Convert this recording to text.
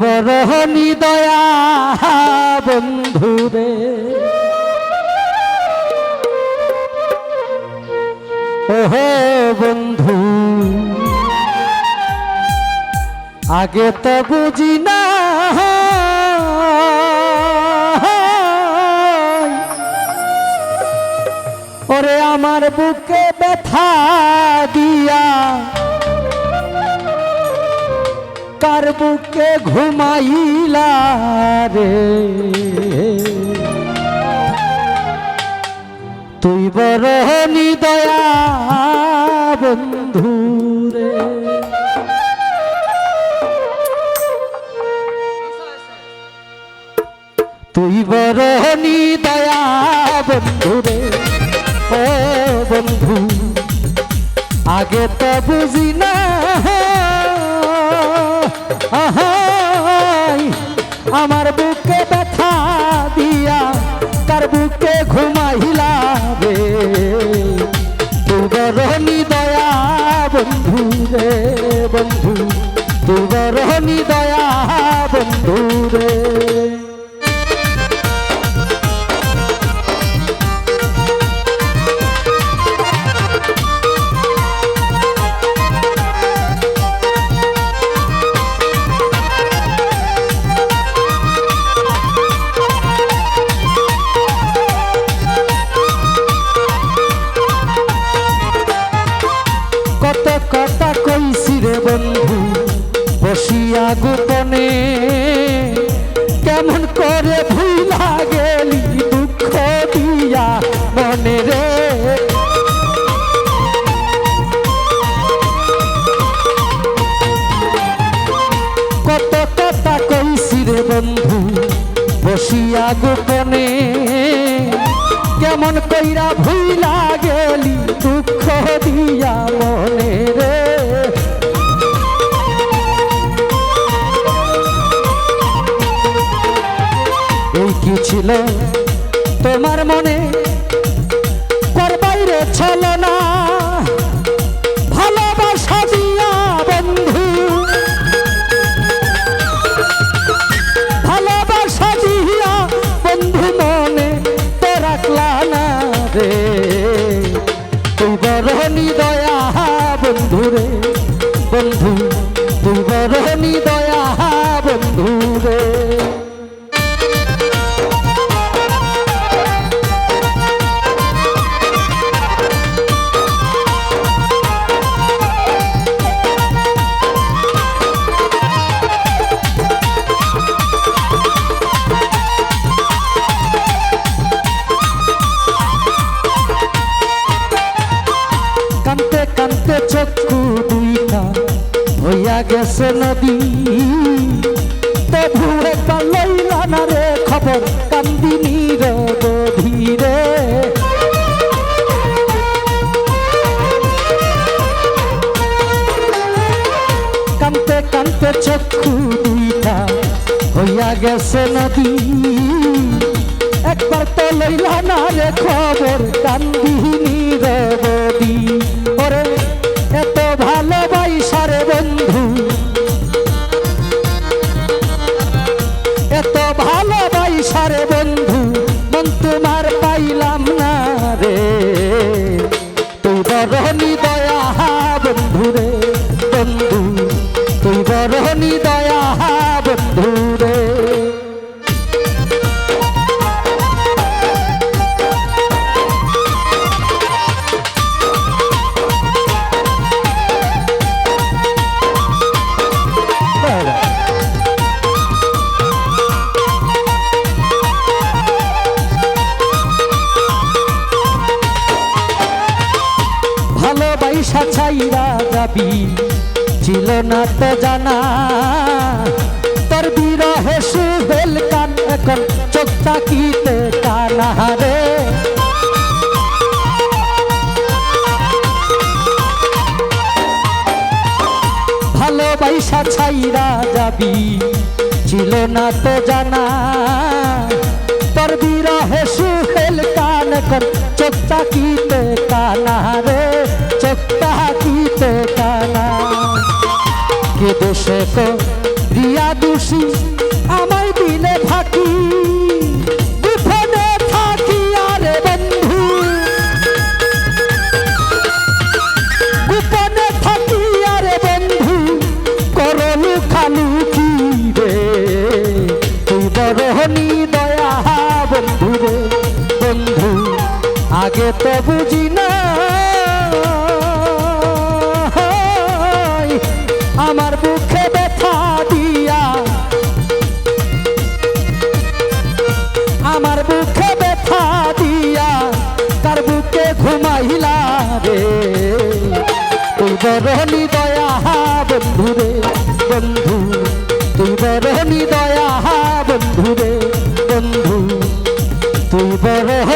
বরহনি দয়া বন্ধুরে। ওহে বন্ধু আগে তো বুঝি না। ওরে আমার বুকে ব্যথা দিয়া কার বুকে ঘুমাইলা রে। তুই বড় দয়া বন্ধু রে। তুই বড় দয়া বন্ধু রে। ও বন্ধু, আগে তো বুঝি না আমার কত কথা কইছি রে বন্ধু, বসিয়া গোপনে। কেমন করে ভুলা গেলি দুঃখ দিয়া মনে রে? কত কথা কইছি রে বন্ধু, বসিয়া গোপনে। কেমন কইরা ভুলা গেলি দুঃখ দিয়া মনে রে। এই কি ছিল তোমার মনে? রে। তুই বরহনি কানতে কানতে চক্ষু দুইটা হইয়া গেছে নদী। তবু একবার লইলা না রে, খবর কান্দিনী ধীরে কানতে কানতে চক্ষু দুইটা হইয়া গেছে নদী। একবার তো লইলা না রে, খবর কান্দিনী রে ওরে এত ভালোবাইসা রে বন্ধু। এত ভালোবাইসারে বন্ধু, মন তোমার পাইলাম না রে। তুই বরহনি দয়া বন্ধু রে, বন্ধু। তুই দয়া ছাইরা যাবি। ছিল না তো জানা। তোর বিরহে সুহেল কান এখন চোখ তাকিতে কানা রে ভালোবাসা ছাইরা যাবি। ছিল না তো জানা। তোর বিরহে সুহেল কান কর চোখ তাকিতে বরহনি দয়া বন্ধু রে বন্ধু। আগে তো বুঝি বরণি দয়া বন্ধু রে বন্ধু। তুই বরণি দয়া বন্ধু রে বন্ধু। তুই বরহ